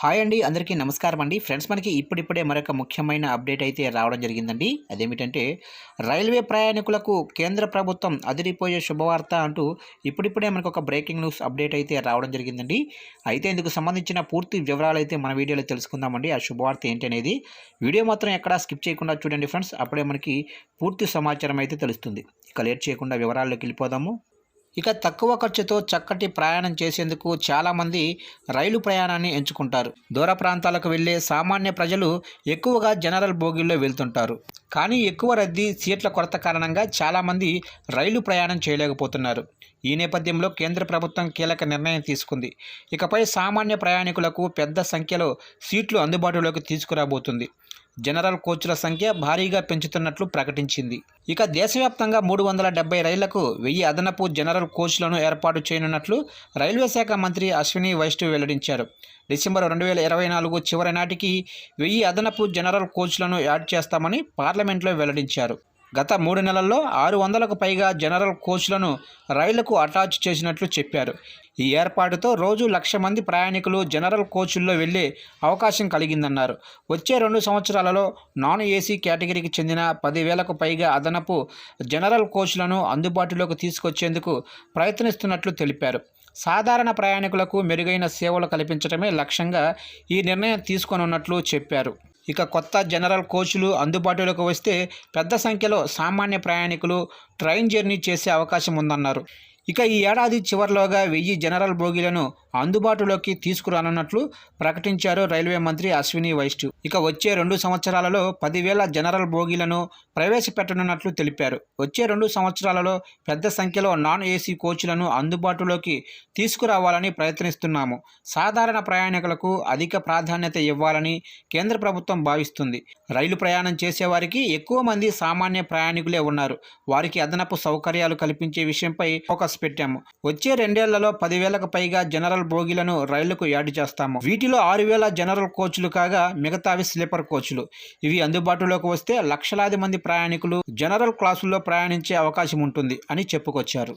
Hi అండి అందరికీ నమస్కారం అండి. ఫ్రెండ్స్ మనకి ఇప్పుడిప్పుడే మరొక ముఖ్యమైన అప్డేట్ అయితే రావడం జరిగిందండి. అదేమిటంటే రైల్వే ప్రయాణికులకు కేంద్ర ప్రభుత్వం అదిరిపోయే శుభవార్త అంటూ ఇప్పుడిప్పుడే మనకు ఒక బ్రేకింగ్ న్యూస్ అప్డేట్ అయితే రావడం జరిగిందండి. అయితే ఇందుకు సంబంధించిన పూర్తి వివరాలు అయితే మన వీడియోలో తెలుసుకుందామండి. ఆ శుభవార్త ఏంటి అనేది వీడియో మాత్రం ఎక్కడా స్కిప్ చేయకుండా చూడండి ఫ్రెండ్స్. అప్పుడే మనకి పూర్తి సమాచారం అయితే తెలుస్తుంది. ఇక లేట్ చేయకుండా వివరాల్లోకి వెళ్ళిపోదాము. ఇక తక్కువ ఖర్చుతో చక్కటి ప్రయాణం చేసేందుకు చాలామంది రైలు ప్రయాణాన్ని ఎంచుకుంటారు. దూర ప్రాంతాలకు వెళ్ళే సామాన్య ప్రజలు ఎక్కువగా జనరల్ బోగీల్లో వెళ్తుంటారు. కానీ ఎక్కువ రద్దీ సీట్ల కొరత కారణంగా చాలామంది రైలు ప్రయాణం చేయలేకపోతున్నారు. ఈ నేపథ్యంలో కేంద్ర ప్రభుత్వం కీలక నిర్ణయం తీసుకుంది. ఇకపై సామాన్య ప్రయాణికులకు పెద్ద సంఖ్యలో సీట్లు అందుబాటులోకి తీసుకురాబోతుంది. జనరల్ కోచ్ల సంఖ్య భారీగా పెంచుతున్నట్లు ప్రకటించింది. ఇక దేశవ్యాప్తంగా మూడు వందల డెబ్బై రైళ్ళకు వెయ్యి అదనపు జనరల్ కోచ్లను ఏర్పాటు చేయనున్నట్లు రైల్వే శాఖ మంత్రి అశ్విని వైష్ణవ్ వెల్లడించారు. డిసెంబర్ రెండు వేల ఇరవై నాలుగు చివరి నాటికి వెయ్యి అదనపు జనరల్ కోచ్లను యాడ్ చేస్తామని పార్లమెంట్లో వెల్లడించారు. గత మూడు నెలల్లో ఆరు వందలకు పైగా జనరల్ కోచ్లను రైళ్ళకు అటాచ్ చేసినట్లు చెప్పారు. ఈ ఏర్పాటుతో రోజు లక్ష మంది ప్రయాణికులు జనరల్ కోచుల్లో వెళ్ళే అవకాశం కలిగిందన్నారు. వచ్చే రెండు సంవత్సరాలలో నాన్ ఏసీ కేటగిరీకి చెందిన పదివేలకు పైగా అదనపు జనరల్ కోచ్లను అందుబాటులోకి తీసుకొచ్చేందుకు ప్రయత్నిస్తున్నట్లు తెలిపారు. సాధారణ ప్రయాణికులకు మెరుగైన సేవలు కల్పించడమే లక్ష్యంగా ఈ నిర్ణయం తీసుకొనున్నట్లు చెప్పారు. ఇక కొత్త జనరల్ కోచ్లు అందుబాటులోకి వస్తే పెద్ద సంఖ్యలో సామాన్య ప్రయాణికులు ట్రైన్ జర్నీ చేసే అవకాశం ఉందన్నారు. ఇక ఈ ఏడాది చివరిలోగా వెయ్యి జనరల్ బోగీలను అందుబాటులోకి తీసుకురానున్నట్లు ప్రకటించారు రైల్వే మంత్రి అశ్విని వైష్ణవ్ ఇక వచ్చే రెండు సంవత్సరాలలో పదివేల జనరల్ బోగీలను ప్రవేశపెట్టనున్నట్లు తెలిపారు. వచ్చే రెండు సంవత్సరాలలో పెద్ద సంఖ్యలో నాన్ ఏసీ కోచ్లను అందుబాటులోకి తీసుకురావాలని ప్రయత్నిస్తున్నాము. సాధారణ ప్రయాణికులకు అధిక ప్రాధాన్యత ఇవ్వాలని కేంద్ర ప్రభుత్వం భావిస్తుంది. రైలు ప్రయాణం చేసేవారికి ఎక్కువ మంది సామాన్య ప్రయాణికులే ఉన్నారు. వారికి అదనపు సౌకర్యాలు కల్పించే విషయంపై ఫోకస్ పెట్టాము. వచ్చే రెండేళ్ళలో పదివేలకు పైగా జనరల్ బోగీలను రైళ్ళకు యాడ్ చేస్తాము. వీటిలో ఆరు వేల జనరల్ కోచ్లు కాగా మిగతావి స్లీపర్ కోచ్లు. ఇవి అందుబాటులోకి వస్తే లక్షలాది మంది ప్రయాణికులు జనరల్ క్లాసుల్లో ప్రయాణించే అవకాశం ఉంటుంది అని చెప్పుకొచ్చారు.